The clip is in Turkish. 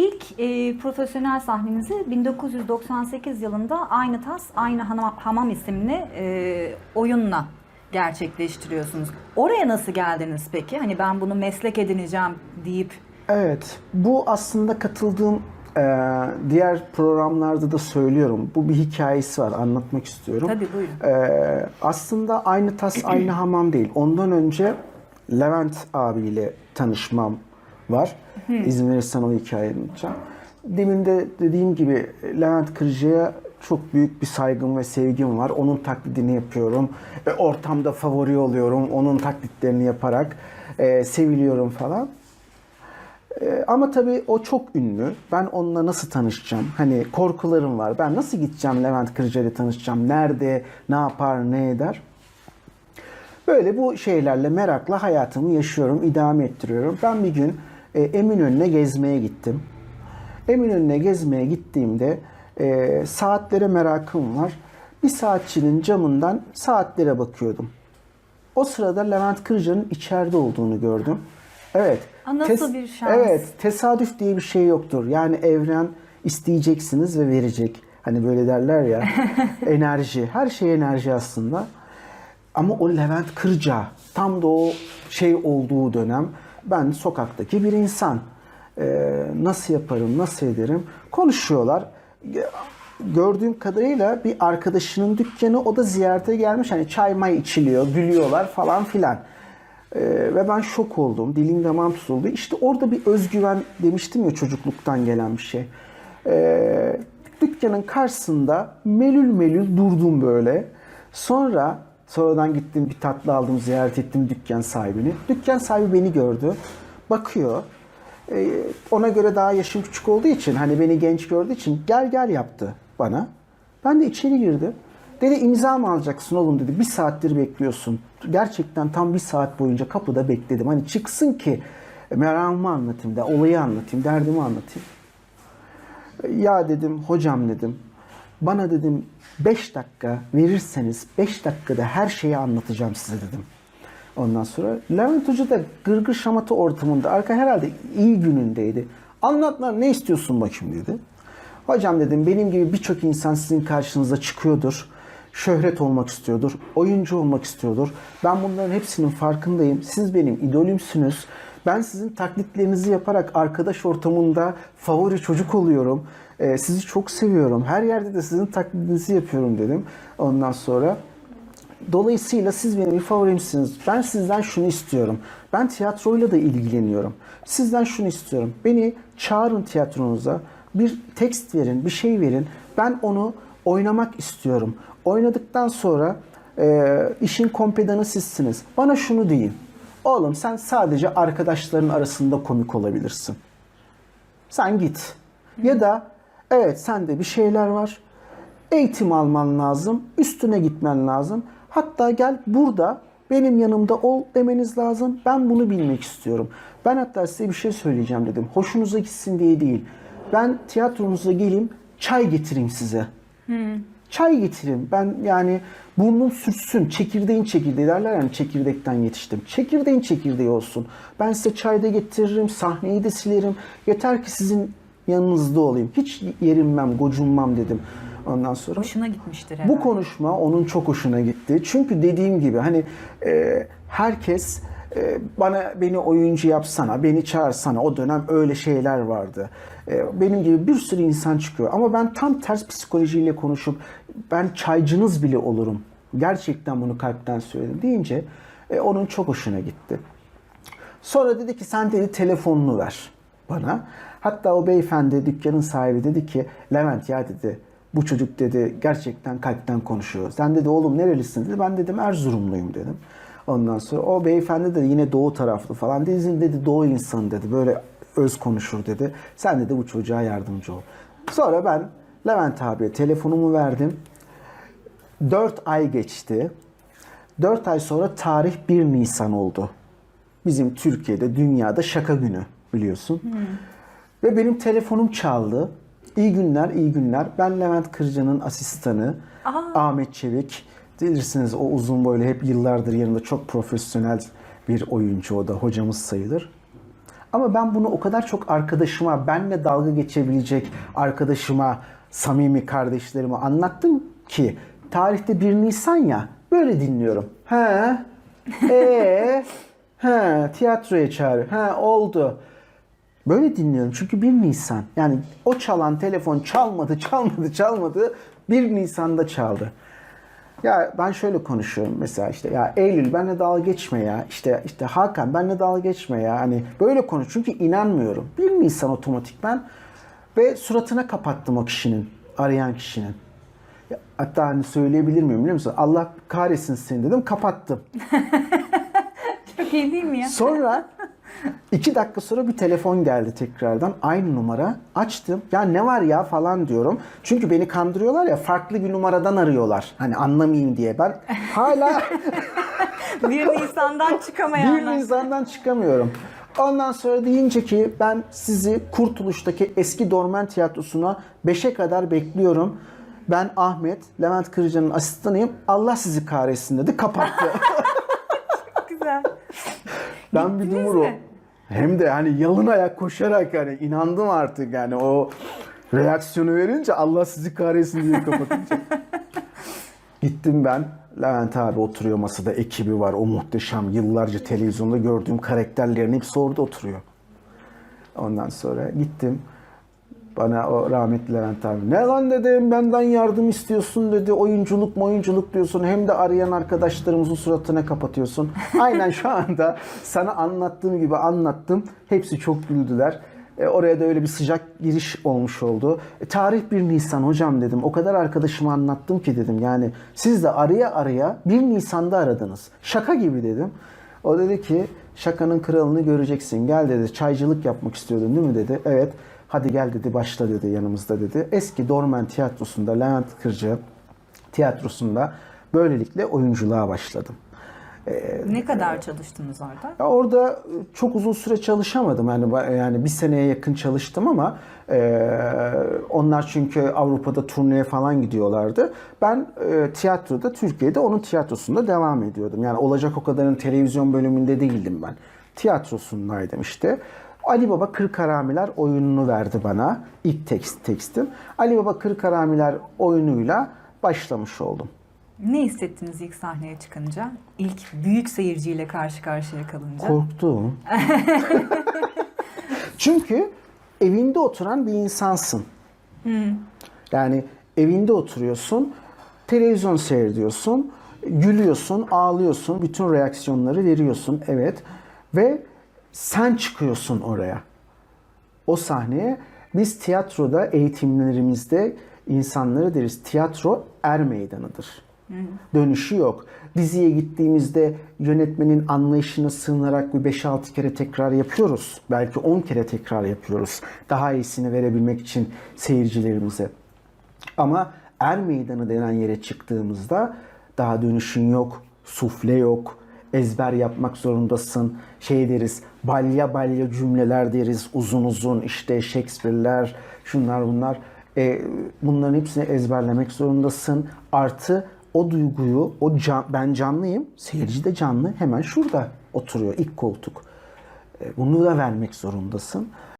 ilk e, profesyonel sahnenizi 1998 yılında Aynı Tas Aynı Hanam- Hamam isimli e, oyunla gerçekleştiriyorsunuz. Oraya nasıl geldiniz peki? Hani ben bunu meslek edineceğim deyip Evet, bu aslında katıldığım e, diğer programlarda da söylüyorum. Bu bir hikayesi var, anlatmak istiyorum. Tabii, buyurun. E, aslında aynı tas, aynı hamam değil. Ondan önce Levent abiyle tanışmam var. İzin verirsen o hikayeyi anlatacağım. Demin de dediğim gibi Levent Kırcı'ya çok büyük bir saygım ve sevgim var. Onun taklidini yapıyorum. E, ortamda favori oluyorum. Onun taklitlerini yaparak e, seviliyorum falan. Ee, ama tabii o çok ünlü. Ben onunla nasıl tanışacağım? Hani korkularım var. Ben nasıl gideceğim Levent Kırca ile tanışacağım? Nerede? Ne yapar? Ne eder? Böyle bu şeylerle merakla hayatımı yaşıyorum, idame ettiriyorum. Ben bir gün e, Eminönü'ne gezmeye gittim. Eminönü'ne gezmeye gittiğimde e, saatlere merakım var. Bir saatçinin camından saatlere bakıyordum. O sırada Levent Kırca'nın içeride olduğunu gördüm. Evet. Aa, nasıl bir şans? Evet. Tesadüf diye bir şey yoktur. Yani evren isteyeceksiniz ve verecek. Hani böyle derler ya. enerji. Her şey enerji aslında. Ama o Levent Kırca tam da o şey olduğu dönem ben sokaktaki bir insan. Ee, nasıl yaparım, nasıl ederim? Konuşuyorlar. Gördüğüm kadarıyla bir arkadaşının dükkanı o da ziyarete gelmiş. Hani çay may içiliyor, gülüyorlar falan filan. Ee, ve ben şok oldum. Dilim damağım tutuldu. İşte orada bir özgüven demiştim ya çocukluktan gelen bir şey. Ee, dükkanın karşısında melül melül durdum böyle. Sonra sonradan gittim bir tatlı aldım ziyaret ettim dükkan sahibini. Dükkan sahibi beni gördü. Bakıyor. Ee, ona göre daha yaşım küçük olduğu için hani beni genç gördüğü için gel gel yaptı bana. Ben de içeri girdim. Dedi imza mı alacaksın oğlum dedi. Bir saattir bekliyorsun. Gerçekten tam bir saat boyunca kapıda bekledim. Hani çıksın ki meramımı anlatayım da olayı anlatayım, derdimi anlatayım. Ya dedim hocam dedim. Bana dedim 5 dakika verirseniz 5 dakikada her şeyi anlatacağım size dedim. Ondan sonra Levent Hoca da gırgır şamata ortamında arka herhalde iyi günündeydi. Anlatma ne istiyorsun bakayım dedi. Hocam dedim benim gibi birçok insan sizin karşınıza çıkıyordur. Şöhret olmak istiyordur. Oyuncu olmak istiyordur. Ben bunların hepsinin farkındayım. Siz benim idolümsünüz. Ben sizin taklitlerinizi yaparak arkadaş ortamında favori çocuk oluyorum. Ee, sizi çok seviyorum. Her yerde de sizin taklidinizi yapıyorum dedim. Ondan sonra Dolayısıyla siz benim bir favorimsiniz. Ben sizden şunu istiyorum. Ben tiyatroyla da ilgileniyorum. Sizden şunu istiyorum. Beni çağırın tiyatronuza. Bir tekst verin, bir şey verin. Ben onu oynamak istiyorum. Oynadıktan sonra e, işin kompedanı sizsiniz. Bana şunu deyin. Oğlum sen sadece arkadaşların arasında komik olabilirsin. Sen git. Ya da evet sende bir şeyler var. Eğitim alman lazım. Üstüne gitmen lazım. Hatta gel burada benim yanımda ol demeniz lazım. Ben bunu bilmek istiyorum. Ben hatta size bir şey söyleyeceğim dedim. Hoşunuza gitsin diye değil. Ben tiyatronuza geleyim, çay getireyim size. Çay getireyim. Ben yani burnum sürtsün, çekirdeğin çekirdeği derler yani çekirdekten yetiştim. Çekirdeğin çekirdeği olsun. Ben size çay da getiririm, sahneyi de silerim. Yeter ki sizin yanınızda olayım. Hiç yerinmem, gocunmam dedim. Ondan sonra hoşuna gitmiştir herhalde. bu konuşma onun çok hoşuna gitti. Çünkü dediğim gibi hani e, herkes e, bana beni oyuncu yapsana, beni çağırsana. O dönem öyle şeyler vardı. E, benim gibi bir sürü insan çıkıyor. Ama ben tam ters psikolojiyle konuşup ben çaycınız bile olurum. Gerçekten bunu kalpten söyledim deyince e, onun çok hoşuna gitti. Sonra dedi ki sen dedi telefonunu ver bana. Hatta o beyefendi dükkanın sahibi dedi ki Levent ya dedi bu çocuk dedi gerçekten kalpten konuşuyor. Sen dedi oğlum nerelisin dedi. Ben dedim Erzurumluyum dedim. Ondan sonra o beyefendi de yine doğu taraflı falan. Bizim dedi doğu insanı dedi. Böyle öz konuşur dedi. Sen dedi bu çocuğa yardımcı ol. Sonra ben Levent abiye telefonumu verdim. 4 ay geçti. 4 ay sonra tarih 1 Nisan oldu. Bizim Türkiye'de, dünyada şaka günü biliyorsun. Ve benim telefonum çaldı. İyi günler, iyi günler. Ben Levent Kırca'nın asistanı Ahmet Çevik. Bilirsiniz o uzun boylu hep yıllardır yanında çok profesyonel bir oyuncu o da hocamız sayılır. Ama ben bunu o kadar çok arkadaşıma, benle dalga geçebilecek arkadaşıma, samimi kardeşlerime anlattım ki tarihte 1 Nisan ya böyle dinliyorum. He, ee, he, tiyatroya çağırıyor. He, oldu. Böyle dinliyorum çünkü 1 Nisan. Yani o çalan telefon çalmadı, çalmadı, çalmadı. 1 Nisan'da çaldı. Ya ben şöyle konuşuyorum mesela işte ya Eylül benle dalga geçme ya. İşte işte Hakan benle dalga geçme ya. Hani böyle konuş çünkü inanmıyorum. 1 Nisan otomatik ben ve suratına kapattım o kişinin, arayan kişinin. Hatta hani söyleyebilir miyim biliyor musun? Allah kahretsin seni dedim kapattım. Çok iyi değil mi ya? Sonra iki dakika sonra bir telefon geldi tekrardan. Aynı numara. Açtım. Ya ne var ya falan diyorum. Çünkü beni kandırıyorlar ya farklı bir numaradan arıyorlar. Hani anlamayayım diye. Ben hala 1 Nisan'dan 1 çıkamayanlar. Nisan'dan çıkamıyorum. Ondan sonra deyince ki ben sizi Kurtuluş'taki eski Dormen Tiyatrosu'na 5'e kadar bekliyorum. Ben Ahmet, Levent Kırca'nın asistanıyım. Allah sizi kahretsin dedi. Kapattı. Güzel. Ben bir dumuru. mi? Hem de hani yalın ayak koşarak hani inandım artık yani o reaksiyonu verince Allah sizi kahretsin diye kapatınca. Gittim ben. Levent abi oturuyor masada ekibi var. O muhteşem yıllarca televizyonda gördüğüm karakterlerin hepsi orada oturuyor. Ondan sonra gittim. Bana o rahmetli Levent abi ne lan dedim benden yardım istiyorsun dedi. Oyunculuk oyunculuk diyorsun. Hem de arayan arkadaşlarımızın suratına kapatıyorsun. Aynen şu anda sana anlattığım gibi anlattım. Hepsi çok güldüler. E, oraya da öyle bir sıcak giriş olmuş oldu. E, tarih 1 Nisan hocam dedim. O kadar arkadaşıma anlattım ki dedim. Yani siz de araya araya 1 Nisan'da aradınız. Şaka gibi dedim. O dedi ki şakanın kralını göreceksin. Gel dedi çaycılık yapmak istiyordun değil mi dedi. Evet. Hadi gel dedi başla dedi yanımızda dedi. Eski Dormen Tiyatrosu'nda Levent Kırcı tiyatrosunda böylelikle oyunculuğa başladım. Ne kadar çalıştınız orada? Ya orada çok uzun süre çalışamadım. Yani yani bir seneye yakın çalıştım ama e, onlar çünkü Avrupa'da turneye falan gidiyorlardı. Ben e, tiyatroda Türkiye'de onun tiyatrosunda devam ediyordum. Yani olacak o kadarın televizyon bölümünde değildim ben. Tiyatrosundaydım işte. Ali Baba Kırk Haramiler oyununu verdi bana. İlk tekst tekstim. Ali Baba Kırk Haramiler oyunuyla başlamış oldum. Ne hissettiniz ilk sahneye çıkınca? İlk büyük seyirciyle karşı karşıya kalınca? Korktum. Çünkü evinde oturan bir insansın. Yani evinde oturuyorsun, televizyon seyrediyorsun, gülüyorsun, ağlıyorsun, bütün reaksiyonları veriyorsun, evet. Ve sen çıkıyorsun oraya. O sahneye biz tiyatroda eğitimlerimizde insanlara deriz tiyatro er meydanıdır. Dönüşü yok. Diziye gittiğimizde yönetmenin anlayışına sığınarak bir 5-6 kere tekrar yapıyoruz. Belki 10 kere tekrar yapıyoruz. Daha iyisini verebilmek için seyircilerimize. Ama er meydanı denen yere çıktığımızda daha dönüşün yok, sufle yok, ezber yapmak zorundasın. Şey deriz, balya balya cümleler deriz, uzun uzun işte Shakespeare'ler, şunlar bunlar. E, bunların hepsini ezberlemek zorundasın. Artı o duyguyu, o can, ben canlıyım, seyirci de canlı hemen şurada oturuyor ilk koltuk. E, bunu da vermek zorundasın.